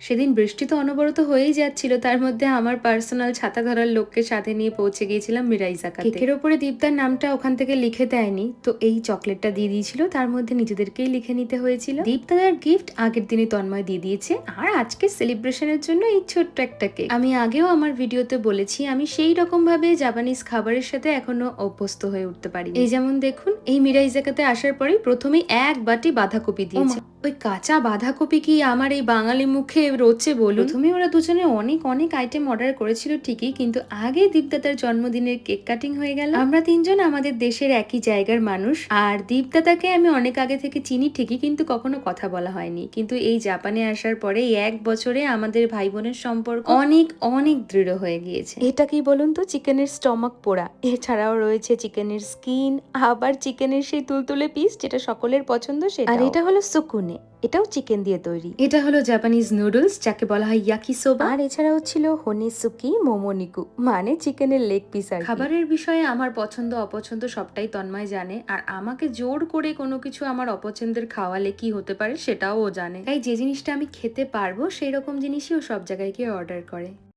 সেদিন বৃষ্টি তো অনবরত হয়েই যাচ্ছিল তার মধ্যে আমার পার্সোনাল ছাতা ধরার লোককে সাথে নিয়ে পৌঁছে গিয়েছিলাম মিরাইজাকা কেকের ওপরে দীপদার নামটা ওখান থেকে লিখে দেয়নি তো এই চকলেটটা দিয়ে দিয়েছিল তার মধ্যে নিজেদেরকেই লিখে নিতে হয়েছিল। দীপদাদার গিফট আগের দিনই তন্ময় দিয়ে দিয়েছে আর আজকে সেলিব্রেশনের জন্য এই ছোট্ট একটা কেক আমি আগেও আমার ভিডিওতে বলেছি আমি সেই রকম ভাবে জাপানিজ খাবারের সাথে এখনও অভ্যস্ত হয়ে উঠতে পারি এই যেমন দেখুন এই মিরাইজাকাতে আসার পরেই প্রথমেই এক বাটি বাঁধাকপি দিয়েছে। ওই কাঁচা বাঁধাকপি কি আমার এই বাঙালি মুখে রোচে বলুন প্রথমে ওরা দুজনে অনেক অনেক আইটেম অর্ডার করেছিল ঠিকই কিন্তু আগে দীপদাতার জন্মদিনের কেক কাটিং হয়ে গেল। আমরা তিনজন আমাদের দেশের একই জায়গার মানুষ আর দীপদাতাকে আমি অনেক আগে থেকে চিনি ঠিকই কিন্তু কখনো কথা বলা হয়নি। কিন্তু এই জাপানে আসার পরে এক বছরে আমাদের ভাই বোনের সম্পর্ক অনেক অনেক দৃঢ় হয়ে গিয়েছে। এটা কি বলুন তো? চিকেনের স্টমাক পোড়া। এছাড়াও রয়েছে চিকেনের স্কিন আবার চিকেনের সেই তুলতুলে পিস যেটা সকলের পছন্দ সেটা আর এটা হলো সুকুনে। এটাও চিকেন দিয়ে তৈরি। এটা হলো জাপানিজ নুডলস যাকে বলা হয় ইয়াকি সোবা আর এছাড়াও ছিল হনিসুকি মোমোনিকু মানে চিকেনের লেগ পিস আর খাবারের বিষয়ে আমার পছন্দ অপছন্দ সবটাই তন্ময় জানে আর আমাকে জোর করে কোনো কিছু আমার অপছন্দের খাওয়ালে কি হতে পারে সেটাও ও জানে। তাই যে জিনিসটা আমি খেতে পারব সেই রকম জিনিসই ও সব জায়গায় গিয়ে অর্ডার করে।